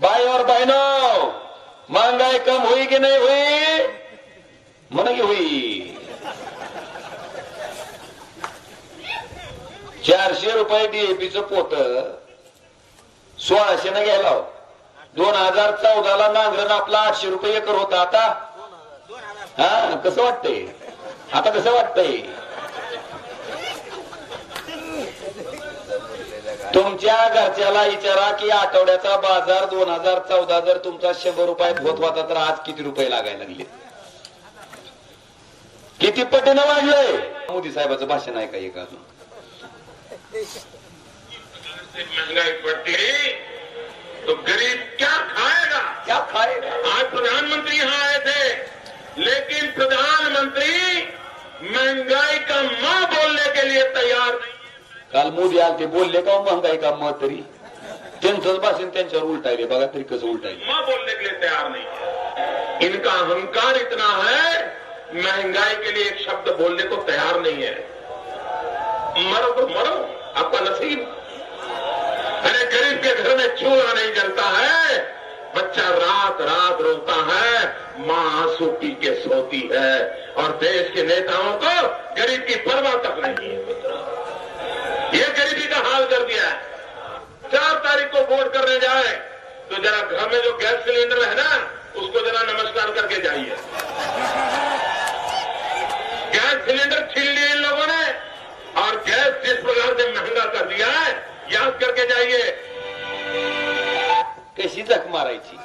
Bye और बहनों महंगाई कम हुई की नहीं हुई? म्हण की हुई. चारशे रुपये डीएपीचं पोत सोळाशे न घ्यायला हो. दोन हजार चौदाला नांगरण आपला आठशे रुपये एकर होता आता. हा कसं वाटतंय? आता कसं वाटतंय? तुमच्या घरच्याला विचारा की आठवड्याचा बाजार दोन हजार चौदा जर तुमचा शंभर रुपयात होत होता तर आज किती रुपये लागायला लागले? किती पटीनं वाढलंय? मोदी साहेबाचं भाषण आहे का एक अजून. महंगाई बढ़ती है तो गरीब क्या खाएगा? क्या खाएगा? आज प्रधानमंत्री यहाँ आए थे लेकिन प्रधानमंत्री काल मोदी आले ते बोलले का महागाई का मत तरी? त्यांचंच भाषण त्यांच्यावर उलटायले, बघा तरी कसं उलटायले. माँ बोलने के लिए तैयार नहीं. है इनका अहंकार इतना है, महँगाई के लिए एक शब्द बोलने को तैयार नहीं है। मरो तो मरो, आपका नसीब। अरे गरीब के घर में चूल्हा नहीं जलता है, बच्चा रात रात रोता है, माँ आँसू पी के सोती है। और देश के नेताओं को गरीब की परवाह तक नहीं। तो जरा घर में जो गैस सिलेंडर है ना उसको जरा नमस्कार करके जाइए। गैस सिलेंडर छीन लिए इन लोगों ने और गैस जिस प्रकार से महंगा कर दिया है याद करके जाइए। कशी जख मारायची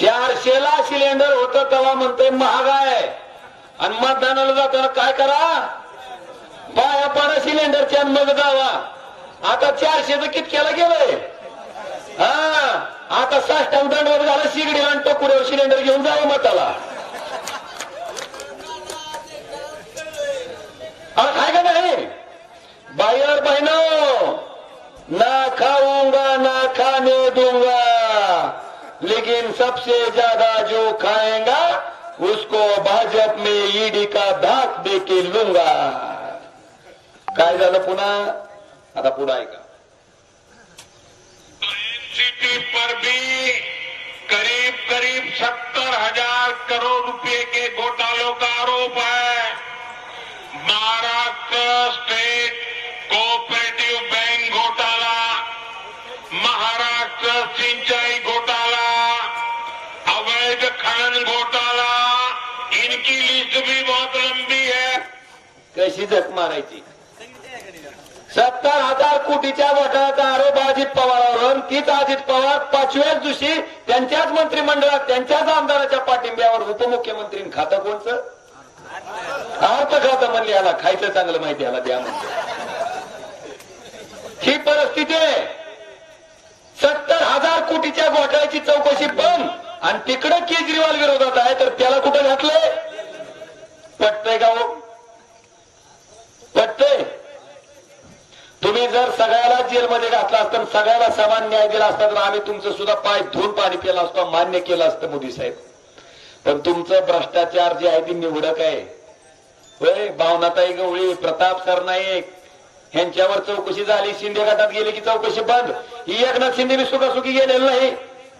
चारशेला सिलेंडर होत तेव्हा म्हणतोय महाग आहे आणि मतदानाला जाताना काय करा? पाया पाडा सिलेंडरच्या मग जावा. आता चारशेचं कितक्याला गेलंय? हा आता साष्टांग दंडवर झाला शिगडीला आणि टोकुऱ्यावर सिलेंडर घेऊन जावं मताला अरे काय का नाही बायर बहनों ना खाऊंगा ना खाने दूंगा. लेकिन सबसे ज्यादा जो खाएगा उसको भाजप में ईडी का धाक दे के लूंगा. काय झालं पुन्हा? आता पुन्हा ऐका. सिटी पर भी करीब करीब सत्तर हजार करोड़ रुपए के घोटालों का आरोप है। महाराष्ट्र स्टेट कोऑपरेटिव बैंक घोटाला महाराष्ट्र सिंचाई घोटाला अवैध खनन घोटाला इनकी लिस्ट भी बहुत लंबी है। कशी झक मारायची सत्तर हजार कोटीच्या घोटाळ्याचा आरोप अजित पवारावर तीच अजित पवार पाचव्याच दिवशी त्यांच्याच मंत्रिमंडळात त्यांच्याच आमदाराच्या पाठिंब्यावर उपमुख्यमंत्री खातं कोणचं? अर्थ खातं म्हणले याला खायचं चांगलं माहिती याला द्या म्हणजे ही परिस्थिती आहे. सत्तर हजार कोटीच्या घोटाळ्याची चौकशी बंद. आणि तिकडं केजरीवाल विरोधात आहे तर त्याला कुठं घातलंय? पटतंय का हो पटतंय आम्ही जर सगळ्याला जेलमध्ये घातला असतं सगळ्याला समान न्याय दिला असता तर आम्ही तुमचं सुद्धा पाय धुवून पाणी केलं असतो मान्य केलं असतं मोदी साहेब. पण तुमचं भ्रष्टाचार जे आहे ती निवडक आहे. भावनाताई गवळी प्रताप सरनाईक यांच्यावर चौकशी झाली शिंदे गटात गेले की चौकशी बंद. ही एकनाथ शिंदे बी सुखासुखी गेलेलं नाही.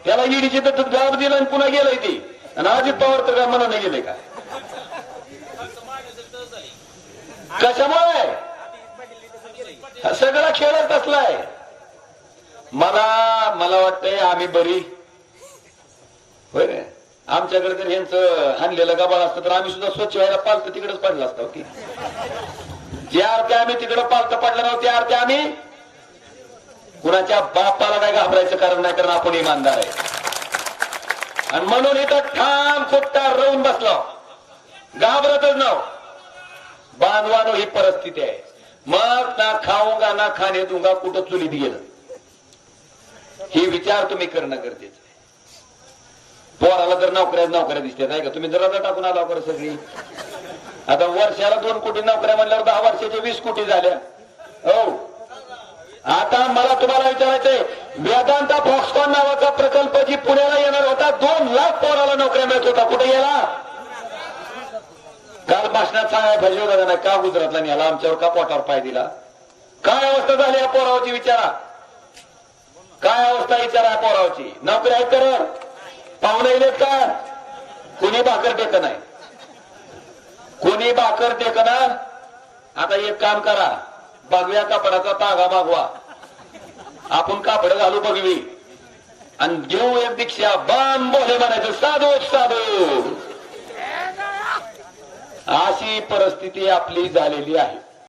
त्याला ईडीची तर जबाब दिला आणि पुन्हा गेलंय ती. आणि अजित पवार तर काय मनाने गेले का? कशामुळे? हा सगळा खेळच असलाय मला मला वाटतंय आम्ही बरी. होय आमच्याकडे जर यांचं आणलेलं गबाळ असतं तर आम्ही सुद्धा स्वच्छ व्हायला पालतं तिकडेच पडलं असतं हो की? ज्या अर्थी आम्ही तिकडे पालतं पडलं नव्हतं त्या अर्थी आम्ही कुणाच्या बापाला नाही घाबरायचं कारण नाही कारण आपण इमानदार आहे. आणि म्हणून इथं ठाम फुटतार राहून बसलो. घाबरतच नाव बांधवानो ही परिस्थिती आहे. मग ना खाऊंगा ना खाणे दुंगा कुठं चुलीत गेलं? हे विचार तुम्ही करणं गरजेचं पोराला तर नोकऱ्या नोकऱ्या दिसतात आहे का? तुम्ही जरा टाकून आला बरं सगळी. आता वर्षाला दोन कोटी नोकऱ्या म्हणल्यावर दहा वर्षाच्या वीस कोटी झाल्या. हो. आता मला तुम्हाला विचारायचंय वेदांता फॉक्सकॉन नावाचा प्रकल्प जी पुण्याला येणार होता दोन लाख पोराला नोकऱ्या मिळत होता. कुठे गेला? भाषणात सांगाय पाहिजे होता का गुजरातला नेला? आमच्यावर का पोटावर पाय दिला? काय अवस्था झाली या पोरावची विचारा. काय अवस्था विचारा पोरावची? नोकरी आहे कर पाहुणे येत का? कोणी भाकर टेक नाही. कोणी भाकर टेक ना? आता एक काम करा. बघव्या कापडाचा तागा मागवा. आपण कापड घालू बघवी. आणि घेऊ एक दीक्षा. बाम बोले म्हणायचं साधू साधू. अशी परिस्थिती आपली झालेली आहे.